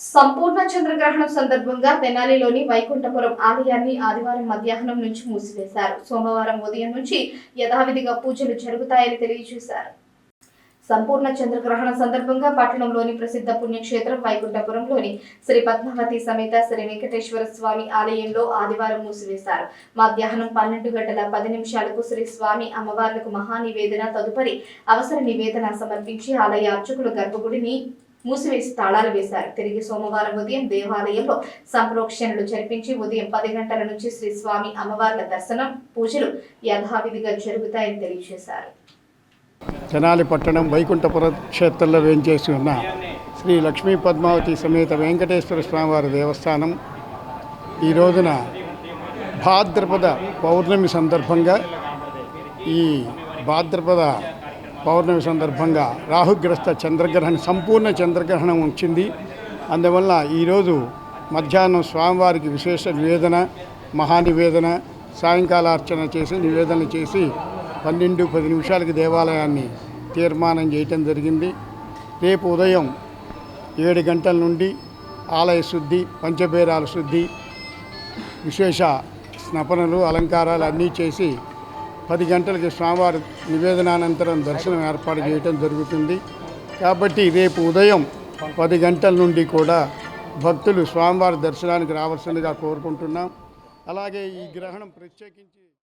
సంపూర్ణ చంద్రగ్రహణం సందర్భంగా తెనాలిలోని వైకుంఠపురం ఆలయాన్ని ఆదివారం మధ్యాహ్నం నుంచి మూసివేశారు. సోమవారం ఉదయం నుంచి యథావిధిగా పూజలు జరుగుతాయని తెలియజేశారు. సంపూర్ణ చంద్రగ్రహణం సందర్భంగా పట్టణంలోని ప్రసిద్ధ పుణ్యక్షేత్రం వైకుంఠపురంలోని శ్రీ పద్మావతి సమేత శ్రీ వెంకటేశ్వర స్వామి ఆలయంలో ఆదివారం మూసివేశారు. మధ్యాహ్నం పన్నెండు గంటల పది నిమిషాలకు శ్రీ స్వామి అమ్మవార్లకు మహానివేదన తదుపరి అవసర నివేదన సమర్పించి ఆలయ అర్చకులు గర్భగుడిని మూసివేసి తాళాలు వేశారు. తిరిగి సోమవారం ఉదయం దేవాలయంలో సంప్రోక్షణలు జరిపించి ఉదయం పది గంటల నుంచి శ్రీ స్వామి అమ్మవార్ల దర్శనం పూజలు యథావిధిగా జరుగుతాయని తెలియజేశారు. తెనాలి పట్టణం వైకుంఠపుర క్షేత్రంలో వేంచేసి ఉన్న శ్రీ లక్ష్మీ పద్మావతి సమేత వెంకటేశ్వర స్వామివారి దేవస్థానం ఈ రోజున భాద్రపద పౌర్ణమి సందర్భంగా ఈ భాద్రపద పౌర్ణమి సందర్భంగా రాహుగ్రస్త చంద్రగ్రహణం సంపూర్ణ చంద్రగ్రహణం వచ్చింది అందువల్ల ఈరోజు మధ్యాహ్నం స్వామివారికి విశేష నివేదన మహానివేదన సాయంకాల అర్చన చేసి నివేదన చేసి పన్నెండు పది నిమిషాలకి దేవాలయాన్ని తీర్మానం చేయటం జరిగింది. రేపు ఉదయం ఏడు గంటల నుండి ఆలయ శుద్ధి పంచబేరాల శుద్ధి విశేష స్నపనలు అలంకారాలు అన్నీ చేసి పది గంటలకి స్వామివారి నివేదనానంతరం దర్శనం ఏర్పాటు చేయటం జరుగుతుంది. కాబట్టి రేపు ఉదయం పది గంటల నుండి కూడా భక్తులు స్వామివారి దర్శనానికి రావాల్సిందిగా కోరుకుంటున్నాం. అలాగే ఈ గ్రహణం ప్రత్యేకించి